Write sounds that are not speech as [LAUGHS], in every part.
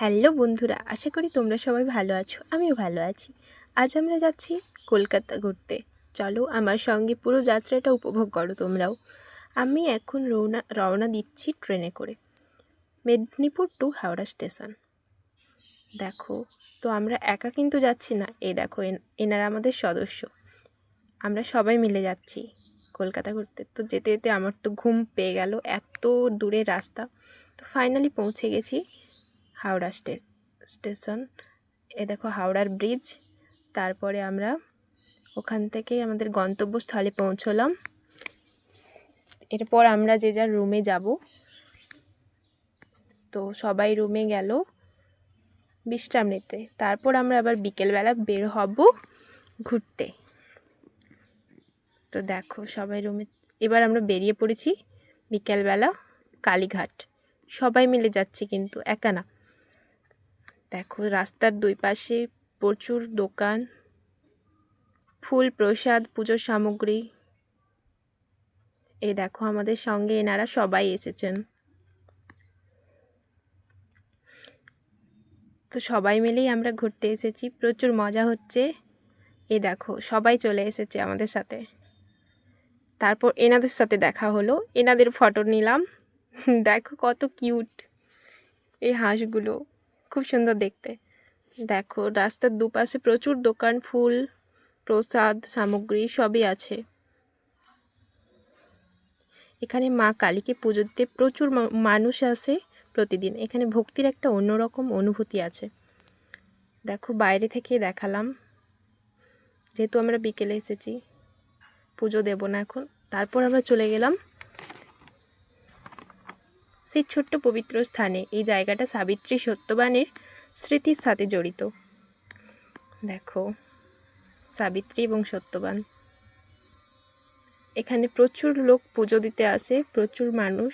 Hello বন্ধুরা, আশা করি তোমরা সবাই ভালো আছো, আমিও ভালো আছি। আজ আমরা যাচ্ছি কলকাতা ঘুরতে। চলো আমার সঙ্গে পুরো যাত্রাটা উপভোগ করো তোমরাও। আমি এখন রওনা রওনা দিচ্ছি ট্রেনে করে। Medinipur to Howrah station. দেখো, তো আমরা একা কিন্তু যাচ্ছি না। এই দেখো এনারা আমাদের সদস্য। আমরা সবাই মিলে যাচ্ছি কলকাতা ঘুরতে। তো যেতে যেতে আমার তো ঘুম পেয়ে গেল, এত দূরের রাস্তা। তো ফাইনালি পৌঁছে গেছি। Howrah stay, station. এ দেখো হাওড়ার ব্রিজ তারপরে আমরা ওখান থেকে আমাদের গন্তব্যস্থলে পৌঁছলাম। এরপর আমরা যে যার রুমে যাব। তো সবাই রুমে গেল বিশ্রাম নিতে। তারপর আমরা আবার বিকেলবেলা বের হব ঘুরতে। তো দেখো সবাই রুমে এবার আমরা বেরিয়ে পড়েছি বিকেলবেলা কালীঘাট। সবাই মিলে যাচ্ছি কিন্তু একা না। দেখো, রাস্তার দুই পাশে প্রচুর দোকান, ফুল প্রসাদ পুজোর সামগ্রী। এই দেখো, আমাদের সঙ্গে এনারা সবাই এসেছেন। তো সবাই মিলেই আমরা ঘুরতে এসেছি, প্রচুর মজা হচ্ছে। এ দেখো, সবাই চলে এসেছে আমাদের সাথে। তারপর এনাদের সাথে দেখা হলো, এনাদের ফটো নিলাম। [LAUGHS] দেখো কত কিউট এই হাঁসগুলো। খুব সুন্দর দেখতে। দেখো, রাস্তার দুপাশে প্রচুর দোকান, ফুল, প্রসাদ, সামগ্রী সবই আছে। এখানে মা কালীকে পুজো দিতে প্রচুর মানুষ আসে প্রতিদিন। এখানে ভক্তির একটা অন্যরকম অনুভূতি আছে। দেখো, বাইরে থেকে দেখালাম। যেহেতু আমরা বিকেলে এসেছি, পুজো দেবো না এখন। তারপর আমরা চলে গেলাম সেই ছোট্ট পবিত্র স্থানে এই জায়গাটা সাবিত্রী সত্যবানের স্মৃতির সাথে জড়িত। দেখো, সাবিত্রী এবং সত্যবান। এখানে প্রচুর লোক পুজো দিতে আসে, প্রচুর মানুষ,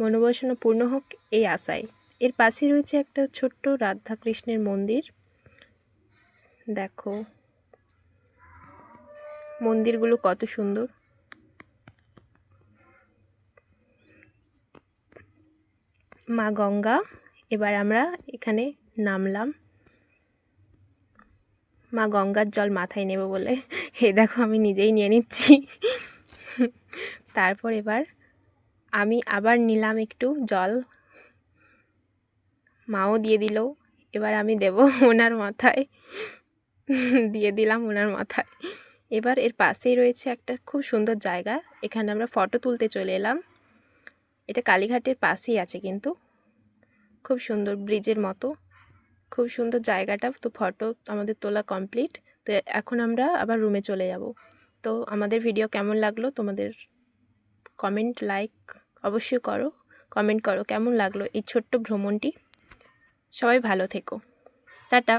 মনোবাসনা পূর্ণ হোক এই আশায়। এর পাশে রয়েছে একটা ছোট্ট রাধা কৃষ্ণের মন্দির। দেখো, মন্দিরগুলো কত সুন্দর। মা গঙ্গা। এবার আমরা এখানে নামলাম। মা গঙ্গার জল মাথায় নেব বলে। হে দেখো, আমি নিজেই নিয়ে নিচ্ছি। তারপর এবার আমি আবার নিলাম একটু জল। মাও দিয়ে দিল, এবার আমি দেব ওনার মাথায়। দিয়ে দিলাম ওনার মাথায়। এবার এর পাশেই রয়েছে একটা খুব সুন্দর জায়গা। এখানে আমরা ফটো তুলতে চলে এলাম। এটা কালীঘাটের পাশেই আছে কিন্তু। খুব সুন্দর ব্রিজের মতো। খুব সুন্দর জায়গাটা। তো ফটো আমাদের তোলা কমপ্লিট। তো এখন আমরা আবার রুমে চলে যাব। তো আমাদের ভিডিও কেমন লাগল তোমাদের কমেন্ট, লাইক অবশ্যই করো। কমেন্ট করো কেমন লাগল এই ছোট্ট ভ্রমণটি। সবাই ভালো থেকো। টাটা।